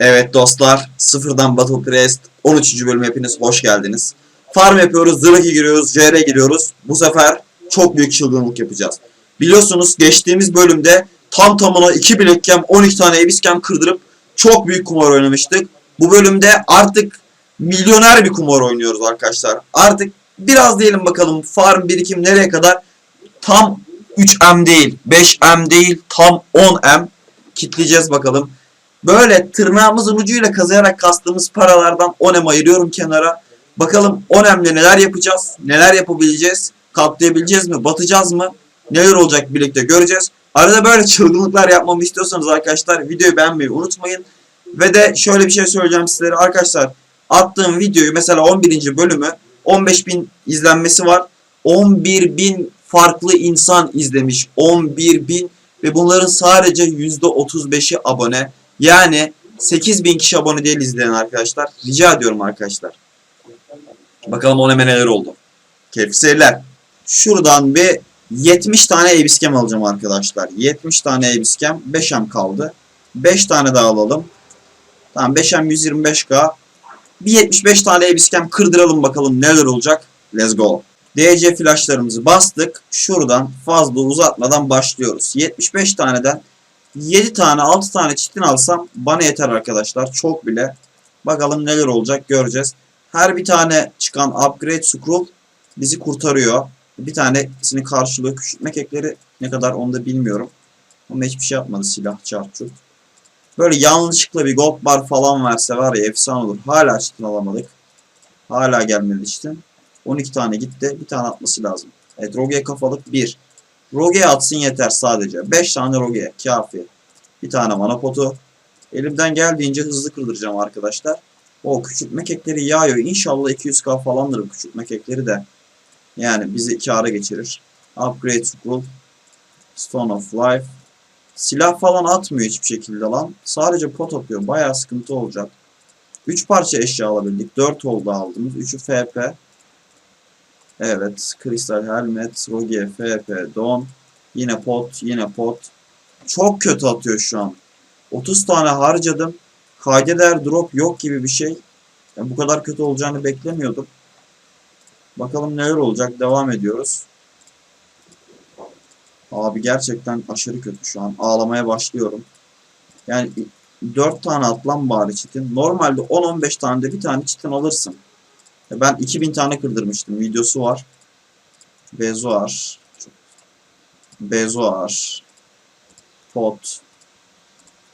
Evet dostlar, sıfırdan Battle Crest 13. bölüm hepiniz hoş geldiniz. Farm yapıyoruz, zırhı giriyoruz, JR giriyoruz. Bu sefer çok büyük çılgınlık yapacağız. Biliyorsunuz geçtiğimiz bölümde tam tamına 2 bilekkem 12 tane ebiskem kırdırıp çok büyük kumar oynamıştık. Bu bölümde artık milyoner bir kumar oynuyoruz arkadaşlar. Artık biraz diyelim bakalım farm birikim nereye kadar? Tam 3M değil, 5M değil, tam 10M kitleyeceğiz bakalım. Böyle tırnağımızın ucuyla kazıyarak kastığımız paralardan 10M ayırıyorum kenara. Bakalım 10M'le neler yapacağız, neler yapabileceğiz, katlayabileceğiz mi, batacağız mı, neler olacak birlikte göreceğiz. Arada böyle çılgınlıklar yapmamı istiyorsanız arkadaşlar videoyu beğenmeyi unutmayın. Ve de şöyle bir şey söyleyeceğim sizlere arkadaşlar. Attığım videoyu mesela 11. bölümü 15.000 izlenmesi var. 11.000 farklı insan izlemiş. 11.000 ve bunların sadece %35'i abone. Yani 8000 kişi abone değil izleyen arkadaşlar. Rica ediyorum arkadaşlar. Bakalım o hemen neler oldu. Keyifli seyirler. Şuradan bir 70 tane ebiskem alacağım arkadaşlar. 70 tane ebiskem. 5M kaldı. 5 tane daha alalım. Tamam 5M 125k. Bir 75 tane ebiskem kırdıralım bakalım neler olacak. Let's go. DC flashlarımızı bastık. Şuradan fazla uzatmadan başlıyoruz. 75 taneden 7 tane 6 tane çitin alsam bana yeter arkadaşlar. Çok bile. Bakalım neler olacak göreceğiz. Her bir tane çıkan upgrade scroll bizi kurtarıyor. Bir tanesini karşılıyor. Küçültmek ekleri ne kadar onu da bilmiyorum. Ama hiçbir şey yapmadı silah çarçurt. Böyle yanlışlıkla bir gold bar falan verse var ya efsane olur. Hala çitin alamadık. Hala gelmedi çitin. 12 tane gitti. Bir tane atması lazım. Evet Roge'ye kafalık 1. Roge'ye atsın yeter sadece. 5 tane Roge'ye kafi. Bir tane mana potu. Elimden geldiğince hızlı kırdıracağım arkadaşlar. O küçültme kekleri yağıyor. İnşallah 200k falandır bu küçültme kekleri de. Yani bizi kâra geçirir. Upgrade scroll. Stone of Life. Silah falan atmıyor hiçbir şekilde lan. Sadece pot atıyor. Bayağı sıkıntı olacak. 3 parça eşya alabildik. 4 oldu aldığımız. 3'ü FP. Evet. Kristal Helmet, Rogue, FP, Don. Yine pot, yine pot. Çok kötü atıyor şu an. 30 tane harcadım. Kayda değer drop yok gibi bir şey. Yani bu kadar kötü olacağını beklemiyordum. Bakalım neler olacak. Devam ediyoruz. Abi gerçekten aşırı kötü şu an. Ağlamaya başlıyorum. Yani 4 tane atlan bari çitin. Normalde 10-15 tane de bir tane çitin alırsın. Ben 2000 tane kırdırmıştım. Videosu var. Bezoar. Bezoar. Pot.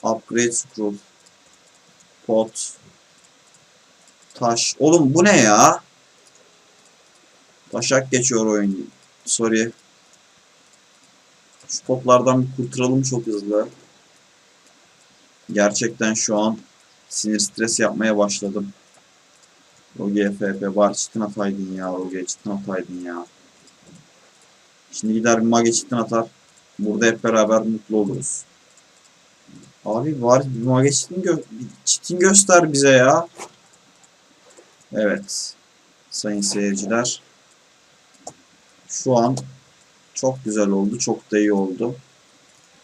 Upgrade scroll. Pot. Taş. Oğlum bu ne ya? Taşak geçiyor oyun. Sorry. Şu potlardan bir kurtulalım çok hızlı. Gerçekten şu an sinir stres yapmaya başladım. O GFP var çitin ataydın ya. O çitin ataydın ya. Şimdi gider bir mage çitin atar. Burada hep beraber mutlu oluruz. Abi var bir mage çitin, gö çitin göster bize ya. Evet. Sayın seyirciler. Şu an çok güzel oldu. Çok da iyi oldu.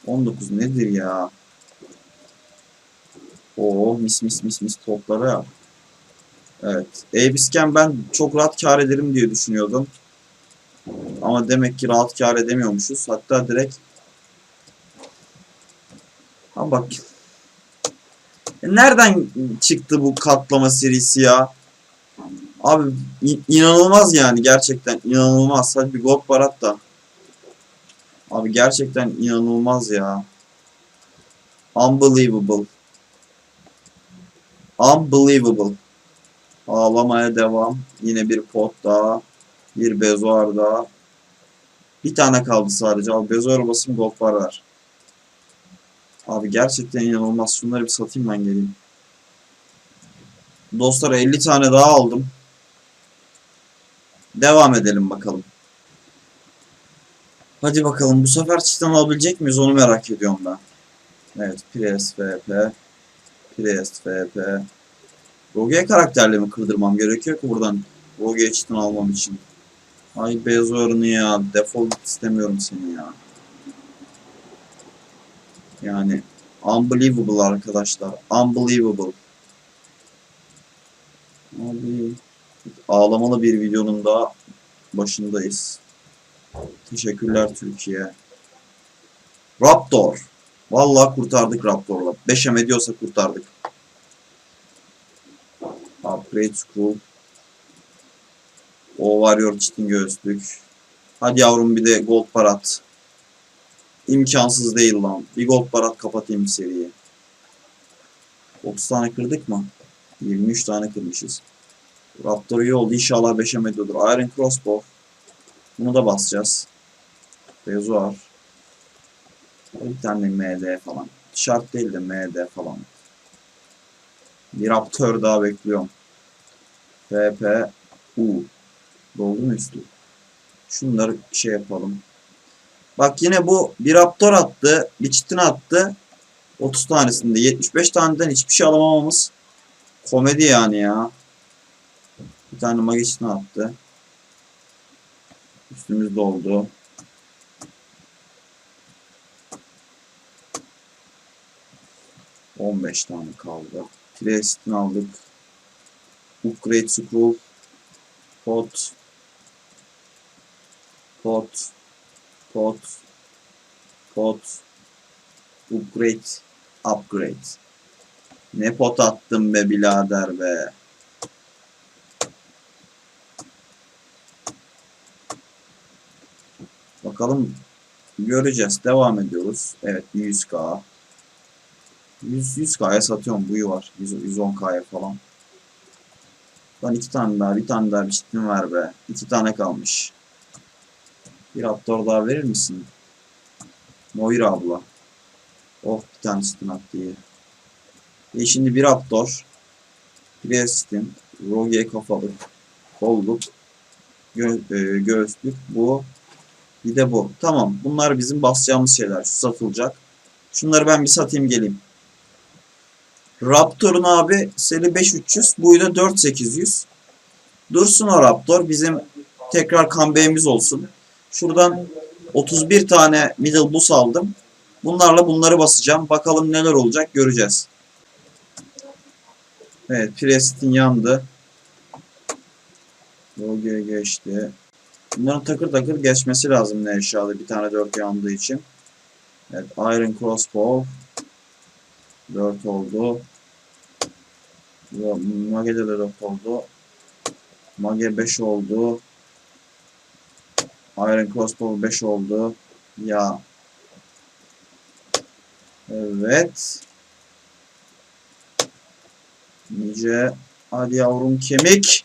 19 nedir ya? Oo mis mis mis mis toplara ya. Evet. Abisken ben çok rahat kar ederim diye düşünüyordum. Ama demek ki rahat kar edemiyormuşuz. Hatta direkt Ha bak. E nereden çıktı bu katlama serisi ya? Abi in- inanılmaz yani gerçekten inanılmaz. Hadi bir gold barat da. Abi gerçekten inanılmaz ya. Unbelievable. Unbelievable. Ağlamaya devam. Yine bir pot daha. Bir bezoar daha. Bir tane kaldı sadece. Abi bezoar basayım gold ver. Abi gerçekten inanılmaz. Şunları bir satayım ben geleyim. Dostlar 50 tane daha aldım. Devam edelim bakalım. Hadi bakalım bu sefer çitten alabilecek miyiz onu merak ediyorum ben. Evet Priest VP. Priest VP. Rogue karakterle mi kırdırmam gerekiyor ki buradan Rogue çitten almam için. Ay Bezor'unu ya defol istemiyorum seni ya. Yani Unbelievable arkadaşlar. Unbelievable. Abi, ağlamalı bir videonun daha başındayız. Teşekkürler Türkiye. Raptor. Vallahi kurtardık Raptor'la. 5'e ediyorsa kurtardık. Upgrade School. O Warrior çitin göğüslük. Hadi yavrum bir de gold parat. İmkansız değil lan. Bir gold parat kapatayım seriyi. 30 tane kırdık mı? 23 tane kırmışız. Raptor iyi oldu. İnşallah 5'e mediyordur. Iron Crossbow. Bunu da basacağız. Rezuar. Bir tane MD falan. Şart değil de MD falan. Bir Raptor daha bekliyorum. PP U. Doldu mu üstü? Şunları şey yapalım. Bak yine bu bir Raptor attı. Bir çitin attı. 30 tanesinde 75 taneden hiçbir şey alamamamız komedi yani ya. Bir tane Magiç'ini attı. Üstümüz doldu. On beş tane kaldı. Preston aldık. Upgrade Scroll. Pot. Pot. Pot. Pot. Upgrade. Upgrade. Ne pot attım be birader be. Bakalım göreceğiz. Devam ediyoruz. Evet 100k. 100 100k'ya satıyorum. Buyu var. 100, 110k'ya falan. Lan iki tane daha, bir tane daha bir çitin ver be. İki tane kalmış. Bir raptor daha verir misin? Moira abla. Oh bir tane çitin attı iyi. E şimdi bir raptor. Prestin. Rogue kafalık. Kolluk. Gö e, göğüslük. Bu. Bir de bu. Tamam. Bunlar bizim basacağımız şeyler. Şu satılacak. Şunları ben bir satayım geleyim. Raptor'un abi seri 5300. Buyu da 4800. Dursun o Raptor. Bizim tekrar comeback'imiz olsun. Şuradan 31 tane middle bus aldım. Bunlarla bunları basacağım. Bakalım neler olacak göreceğiz. Evet Preston yandı. Rogue geçti. Bunların takır takır geçmesi lazım ne eşyalı bir tane 4 yandığı için. Evet Iron Crossbow 4 oldu. Mage'de de 4 oldu. Mage 5 oldu. Iron Crossbow 5 oldu. Ya. Evet. Nice. Hadi yavrum kemik.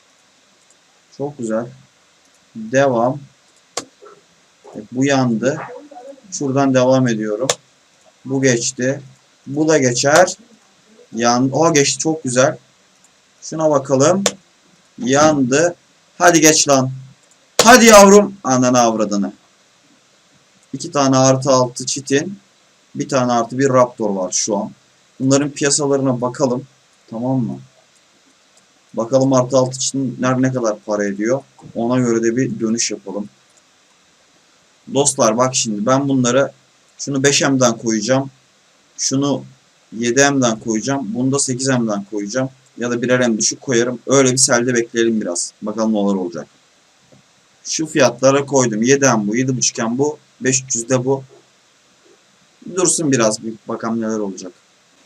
Çok güzel. Devam. Bu yandı. Şuradan devam ediyorum. Bu geçti. Bu da geçer. Yan o geçti çok güzel. Şuna bakalım. Yandı. Hadi geç lan. Hadi yavrum. Ananı avradını. İki tane artı altı çitin. Bir tane artı bir raptor var şu an. Bunların piyasalarına bakalım. Tamam mı? Bakalım artı altı çitinler ne kadar para ediyor. Ona göre de bir dönüş yapalım. Dostlar bak şimdi ben bunları şunu 5M'den koyacağım. Şunu 7M'den koyacağım. Bunu da 8M'den koyacağım. Ya da birer M düşük koyarım. Öyle bir selde bekleyelim biraz. Bakalım neler olacak. Şu fiyatlara koydum. 7M bu, 7.5M bu, 500'de bu. Dursun biraz bir bakalım neler olacak.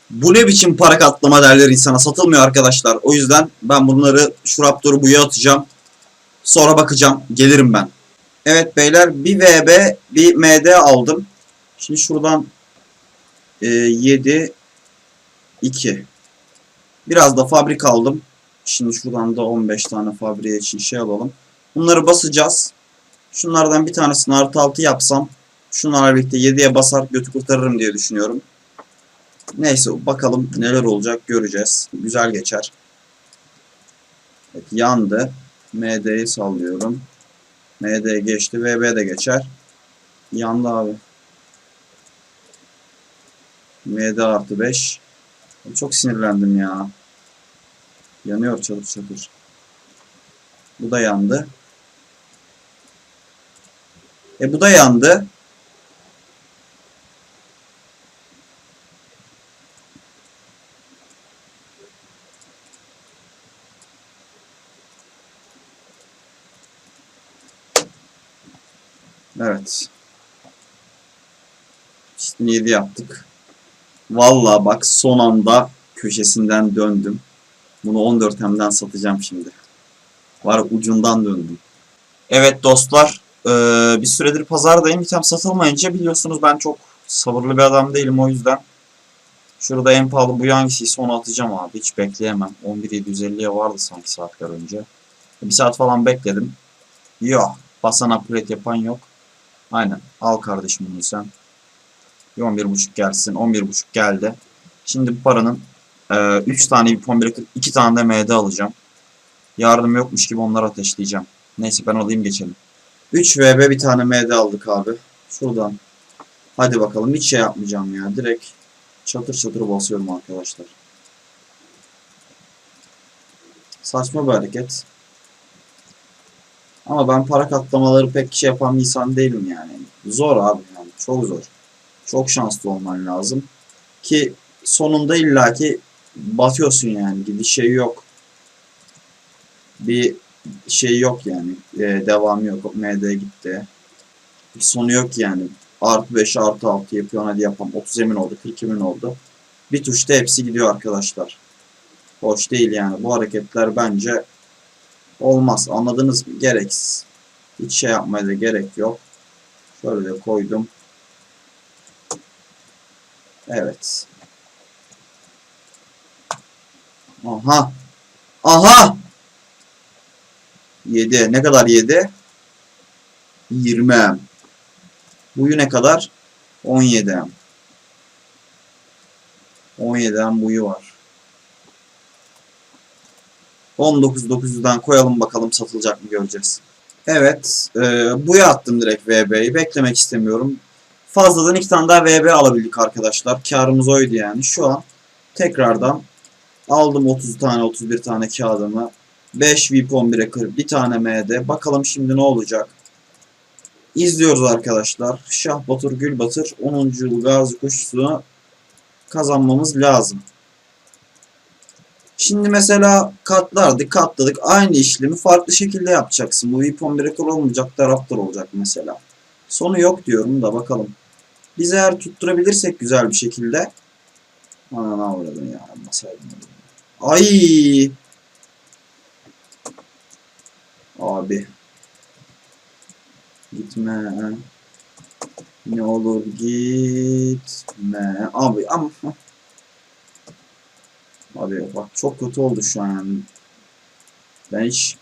Bu ne biçim para katlama derler insana satılmıyor arkadaşlar. O yüzden ben bunları şu Raptor'u buya atacağım. Sonra bakacağım. Gelirim ben. Evet beyler bir VB bir MD aldım. Şimdi şuradan e, 7 2 Biraz da fabrik aldım. Şimdi şuradan da 15 tane fabriğe için şey alalım. Bunları basacağız. Şunlardan bir tanesini artı 6 yapsam şunlarla birlikte 7'ye basar götü kurtarırım diye düşünüyorum. Neyse bakalım neler olacak göreceğiz. Güzel geçer. Evet, yandı. MD'yi sallıyorum. MD geçti. VB de geçer. Yandı abi. MD artı 5. Çok sinirlendim ya. Yanıyor çatır çatır. Bu da yandı. E bu da yandı. Evet. 7 yaptık. Vallahi bak son anda köşesinden döndüm. Bunu 14 hemden satacağım şimdi. Var ucundan döndüm. Evet dostlar. eee, bir süredir pazardayım. İtem satılmayınca biliyorsunuz ben çok sabırlı bir adam değilim o yüzden. Şurada en pahalı bu hangisiyse onu atacağım abi. Hiç bekleyemem. 11.750'ye vardı sanki saatler önce. Bir saat falan bekledim. Yok. Basan upgrade yapan yok. Aynen. Al kardeşim bunu sen. Bir 11.5 gelsin. 11.5 geldi. Şimdi bu paranın 3 tane bir bırakıp 2 tane de MD alacağım. Yardım yokmuş gibi onları ateşleyeceğim. Neyse ben alayım geçelim. 3 VB bir tane MD aldık abi. Şuradan. Hadi bakalım hiç şey yapmayacağım ya. Direkt çatır çatır basıyorum arkadaşlar. Saçma bir hareket. Ama ben para katlamaları pek şey yapan bir insan değilim yani. Zor abi yani. Çok zor. Çok şanslı olman lazım. Ki sonunda illaki batıyorsun yani. Gidiş şey yok. Bir şey yok yani. Ee, devamı yok. MD gitti. Bir sonu yok yani. Artı 5 artı 6 yapıyor. Hadi yapalım. 30 emin oldu. 40 emin oldu. Bir tuşta hepsi gidiyor arkadaşlar. Hoş değil yani. Bu hareketler bence olmaz. Anladınız mı? Gereksiz. Hiç şey yapmaya da gerek yok. Şöyle de koydum. Evet. Aha. Aha. 7. Ne kadar 7? 20. Buyu ne kadar? 17. 17'den buyu var. 19.900'den koyalım bakalım satılacak mı göreceğiz. Evet. E, buya attım direkt VB'yi. Beklemek istemiyorum. Fazladan iki tane daha VB alabildik arkadaşlar. Karımız oydu yani. Şu an tekrardan aldım 30 tane 31 tane kağıdımı. 5 VIP 11'e kırıp bir tane MD. Bakalım şimdi ne olacak. İzliyoruz arkadaşlar. Şah Batur Gül Batır 10. yıl Gazi Koşusu'nu kazanmamız lazım. Şimdi mesela katlardık, katladık. Aynı işlemi farklı şekilde yapacaksın. Bu VIP 11'e kır olmayacak da Raptor olacak mesela. Sonu yok diyorum da bakalım. Biz eğer tutturabilirsek güzel bir şekilde. Ana ne avradın ya. Masaydım. Ay. Abi. Gitme. Ne olur gitme. Abi ama. Abi bak çok kötü oldu şu an. Ben hiç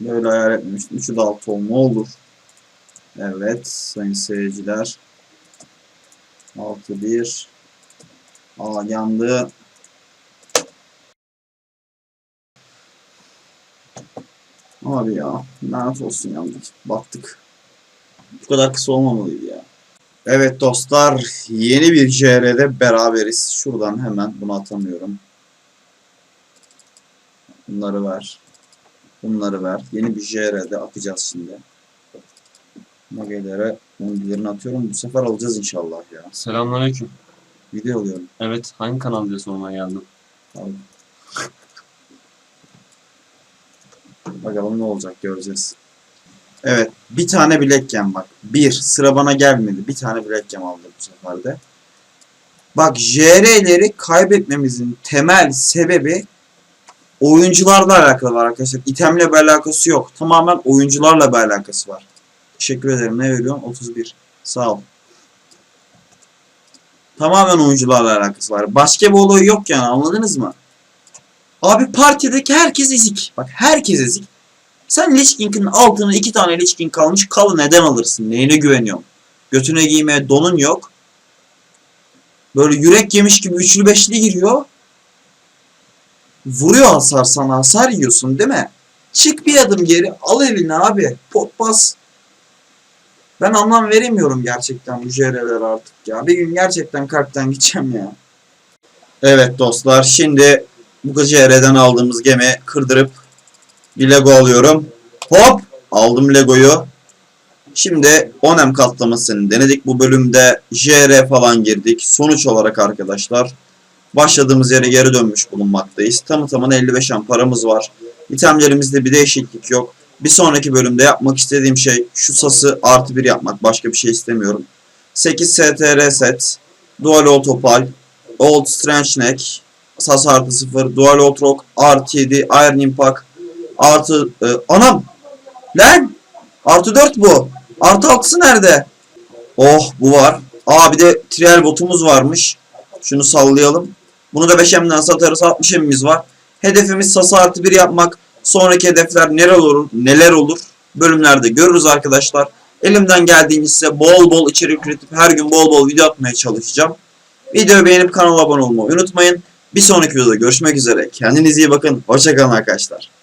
böyle hayal etmemiştim. Üçü de altı ol ne olur. Evet sayın seyirciler. 6-1. Aa yandı. Abi ya lanet olsun yandık. Baktık. Bu kadar kısa olmamalıydı ya. Evet dostlar yeni bir JR'de beraberiz. Şuradan hemen bunu atamıyorum. Bunları ver. Bunları ver. Yeni bir JR'de atacağız şimdi. Magelere 11'lerini atıyorum. Bu sefer alacağız inşallah ya. Selamünaleyküm. Video alıyorum. Evet, hangi kanal diye sormaya geldim. Abi. Bakalım ne olacak göreceğiz. Evet bir tane bilekken bak. Bir sıra bana gelmedi. Bir tane bilekken aldım bu sefer de. Bak JR'leri kaybetmemizin temel sebebi oyuncularla alakalı var arkadaşlar. İtemle bir alakası yok. Tamamen oyuncularla bir alakası var. Teşekkür ederim. Ne veriyorsun? 31. Sağ ol. Tamamen oyuncularla alakası var. Başka bir olay yok yani anladınız mı? Abi partideki herkes ezik. Bak herkes ezik. Sen Lich King'in altına iki tane Lich King kalmış. Kalı neden alırsın? Neyine güveniyorsun? Götüne giymeye donun yok. Böyle yürek yemiş gibi üçlü beşli giriyor. Vuruyor hasar sana. Hasar yiyorsun değil mi? Çık bir adım geri. Al eline abi. Pot bas. Ben anlam veremiyorum gerçekten bu JR'ler artık ya. Bir gün gerçekten kalpten gideceğim ya. Evet dostlar şimdi bu JR'den aldığımız gemi kırdırıp bir Lego alıyorum. Hop aldım Lego'yu. Şimdi Onem katlamasını denedik bu bölümde. JR falan girdik. Sonuç olarak arkadaşlar başladığımız yere geri dönmüş bulunmaktayız. Tamı tamına 55 an var. İtemlerimizde bir değişiklik yok. Bir sonraki bölümde yapmak istediğim şey şu sası artı bir yapmak. Başka bir şey istemiyorum. 8 STR set, Dual Autopal, Old Strange Neck, Sas artı 0, Dual Outrock, artı 7, Iron Impact, artı... e, anam! Lan! Artı 4 bu. Artı 6'sı nerede? Oh bu var. Aa bir de trial botumuz varmış. Şunu sallayalım. Bunu da 5M'den satarız. 60 M'imiz var. Hedefimiz sası artı 1 yapmak. Sonraki hedefler neler olur, neler olur bölümlerde görürüz arkadaşlar. Elimden geldiğince size bol bol içerik üretip her gün bol bol video atmaya çalışacağım. Videoyu beğenip kanala abone olmayı unutmayın. Bir sonraki videoda görüşmek üzere. Kendinize iyi bakın. Hoşçakalın arkadaşlar.